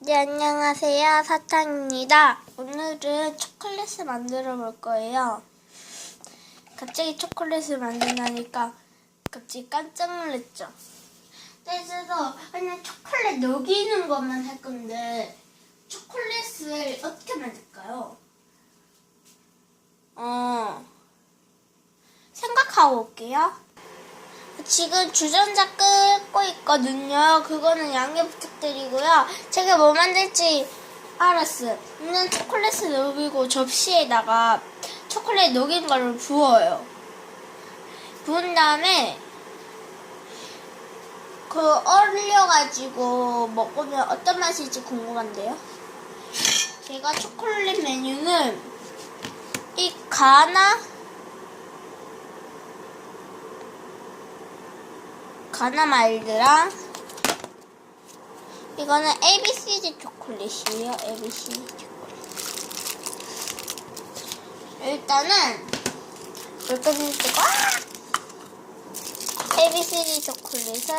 네, 안녕하세요. 사탕입니다. 오늘은 초콜릿을 만들어 볼 거예요. 갑자기 초콜릿을 만든다니까 갑자기 깜짝 놀랐죠. 그래서 그냥 초콜릿 녹이는 것만 할 건데 초콜릿을 어떻게 만들까요? 어, 생각하고 올게요. 지금 주전자 끓고 있거든요. 그거는 양해 부탁드리고요. 제가 뭐 만들지 알았어요. 있는 초콜릿을 녹이고 접시에다가 초콜릿 녹인 거를 부어요. 부은 다음에 그 얼려가지고 먹으면 어떤 맛일지 궁금한데요. 제가 초콜릿 메뉴는 이 가나 가나마일드랑 이거는 ABCD 초콜릿이에요. ABCD 초콜릿. 일단은 물건을 뜨고 ABCD 초콜릿을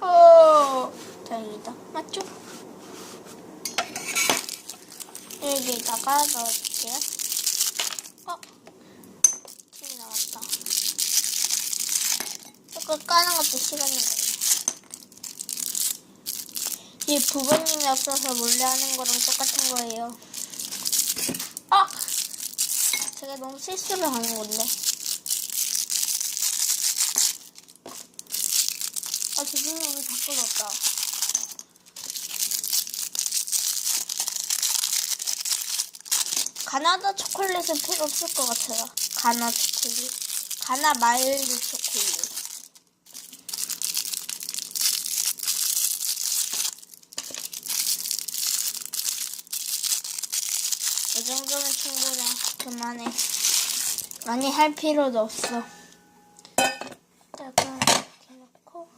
어, 다행이다. 맞죠? 여기다가 넣어줄게요. 어, 팀이 나왔다. 이거 까는 것도 시간이 걸려. 이 부모님이 없어서 몰래 하는 거랑 똑같은 거예요. 아! 제가 너무 실수를 하는 건데. 아, 죄송해요. 왜 자꾸 넣었다. 가나다 초콜릿은 필요 없을 것 같아요. 가나 초콜릿. 가나 마일드 초콜릿. 이 정도면 충분해. 그만해. 많이 할 필요도 없어. 약간 이렇게 놓고.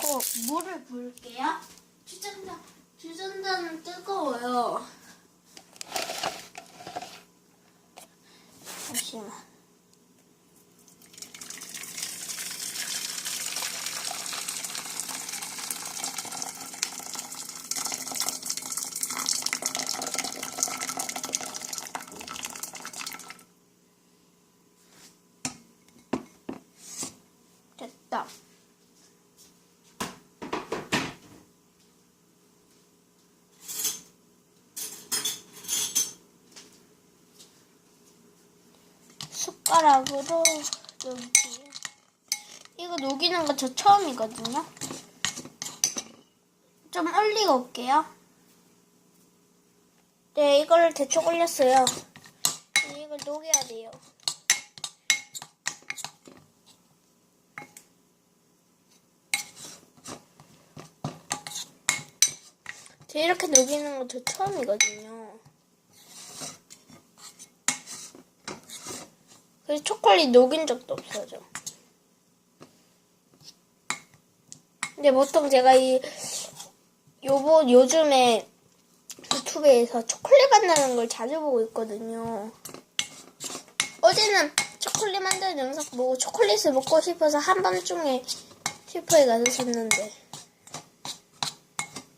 고 물을 부을게요. 주전자, 주전자는 뜨거워요. 잠시만. 됐다. 숟가락으로 녹이요. 이거 녹이는 거 저 처음이거든요. 좀 얼리고 올게요. 네, 이걸 대충 올렸어요. 이걸 녹여야 돼요. 저 이렇게 녹이는 거저 처음이거든요. 그래서 초콜릿 녹인 적도 없어요. 근데 보통 제가 이 요번 요즘에 유튜브에서 초콜릿 만드는 걸 자주 보고 있거든요. 어제는 초콜릿 만드는 영상 보고 초콜릿을 먹고 싶어서 한밤중에 슈퍼에 가서 샀는데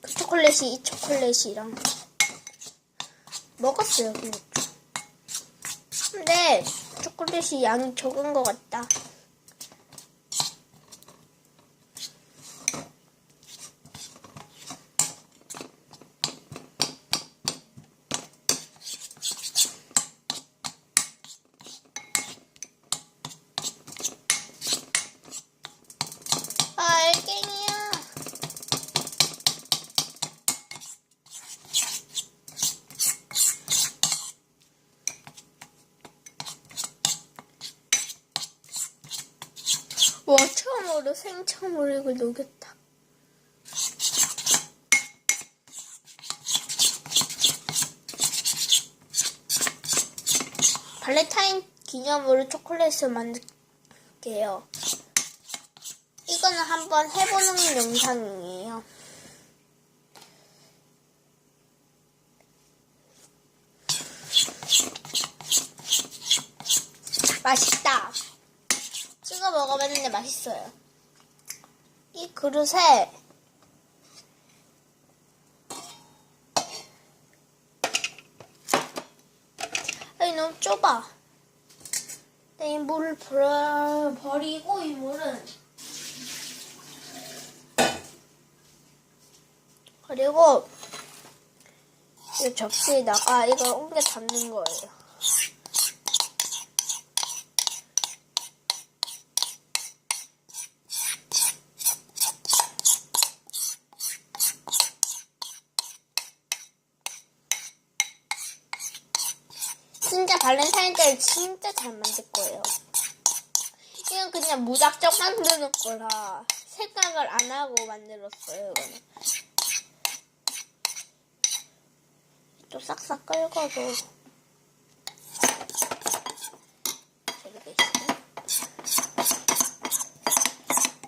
그 초콜릿이 이 초콜릿이랑 먹었어요. 근데 초콜릿이 양이 적은 것 같다. 아, 알갱이야. 와, 처음으로 생처음으로 이걸 녹였다. 발렌타인 기념으로 초콜릿을 만들게요. 이거는 한번 해보는 영상이에요. 맛있다. 찍어 먹어봤는데 맛있어요. 이 그릇에 아니 너무 좁아. 이 물을 버리고 이 물은 그리고 이 접시에다가 이걸 옮겨 담는 거예요. 진짜 발렌타인데이 진짜 잘 만들 거예요. 이건 그냥 무작정 만드는 거라 생각을 안 하고 만들었어요. 이거는. 또 싹싹 긁어도 이렇게 있어요.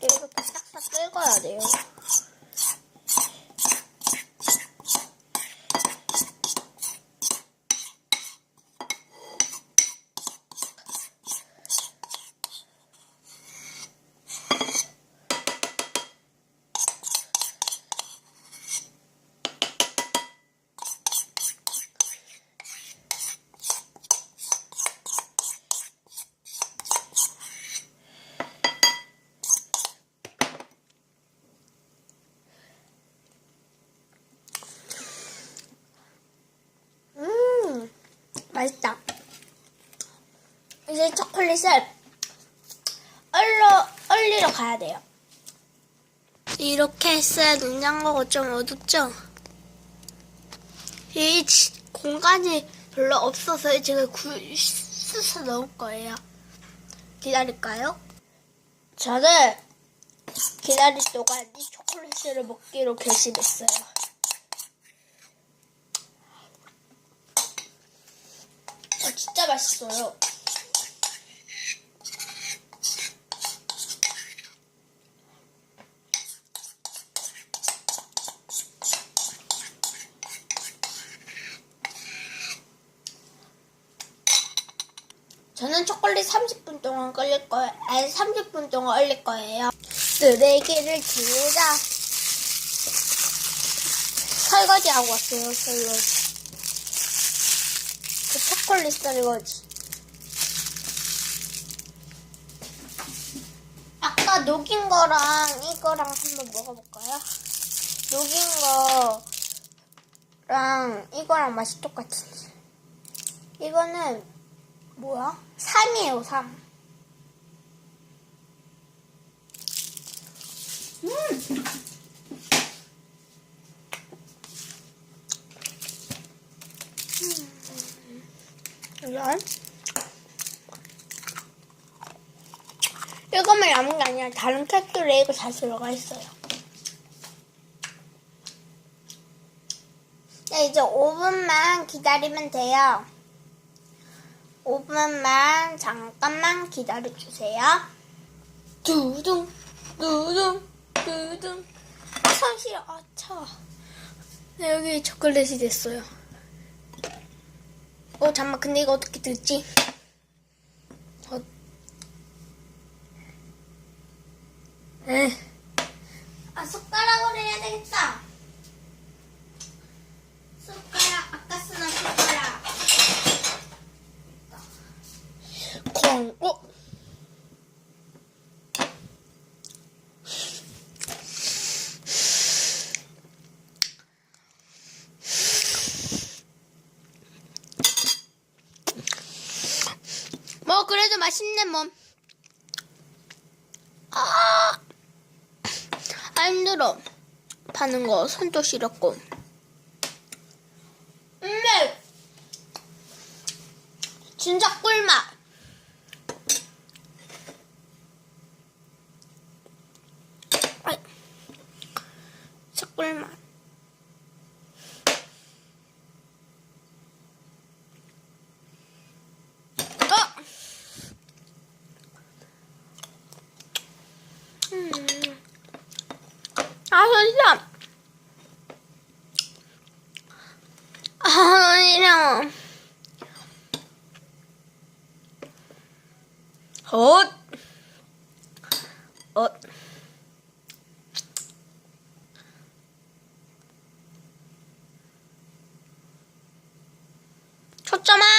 이렇게 싹싹 긁어야 돼요. 음, 맛있다. 이제 초콜릿을 얼러, 얼리러 가야 돼요. 이렇게 했어야 냉장고가 좀 어둡죠? 이 지- 공간이 별로 없어서 제가 굴수서 넣을 거예요. 기다릴까요? 저는 기다릴 동안 이 초콜릿을 먹기로 결심했어요. 아, 진짜 맛있어요. 초콜릿 30분 동안 끓일 거예요. 아니, 30분 동안 얼릴 거예요. 쓰레기를 지우자. 설거지하고 왔어요, 설거지. 그 초콜릿 설거지. 아까 녹인 거랑 이거랑 한번 먹어볼까요? 녹인 거랑 이거랑 맛이 똑같은데. 이거는 뭐야? 3이에요, 3. 음! 이런. 이거만 남은 게 아니라 다른 팩토리에 이거 다 들어가 있어요. 네, 이제 5분만 기다리면 돼요. 5분만 잠깐만 기다려 주세요. 두둥, 두둥, 두둥. 아, 손 시려. 아, 차워. 네, 여기 초콜릿이 됐어요. 어, 잠깐만. 근데 이거 어떻게 들지? 어. 에. 아, 숟가락으로 해야 되겠다. 숟가락, 아까 쓰던 숟가락. 콩, 어? 뭐 그래도 맛있네 뭐. 아, 아 힘들어. 파는 거 손도 시렸고. 음, 진짜 꿀맛. 아이, 진짜 꿀맛. 어! 음. 아, 손시려. 아, 손시려. 헛. 헛. 초점아.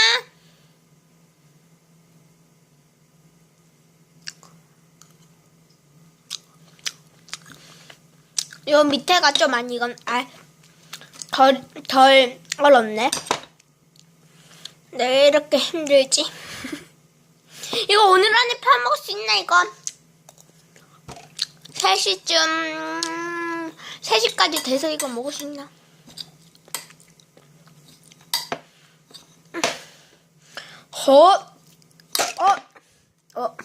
요 밑에가 좀 많이 익은, 아, 덜, 덜 얼었네. 왜 이렇게 힘들지? 이거 오늘 안에 파먹을 수 있나, 이거? 3시쯤, 3시까지 돼서 이거 먹을 수 있나? 어? 어? 어?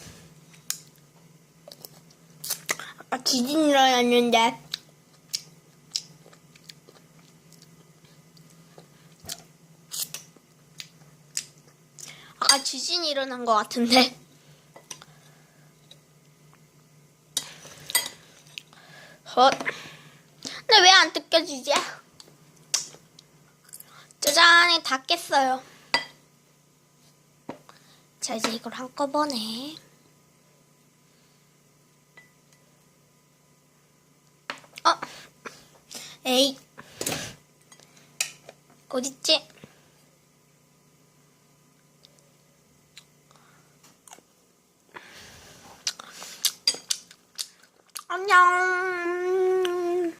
아까 지진 일어났는데. 지진이 일어난 것 같은데. 헛. 근데 왜 안 뜯겨지지? 짜잔, 다 깼어요. 자, 이제 이걸 한꺼번에. 어? 에이. 어딨지?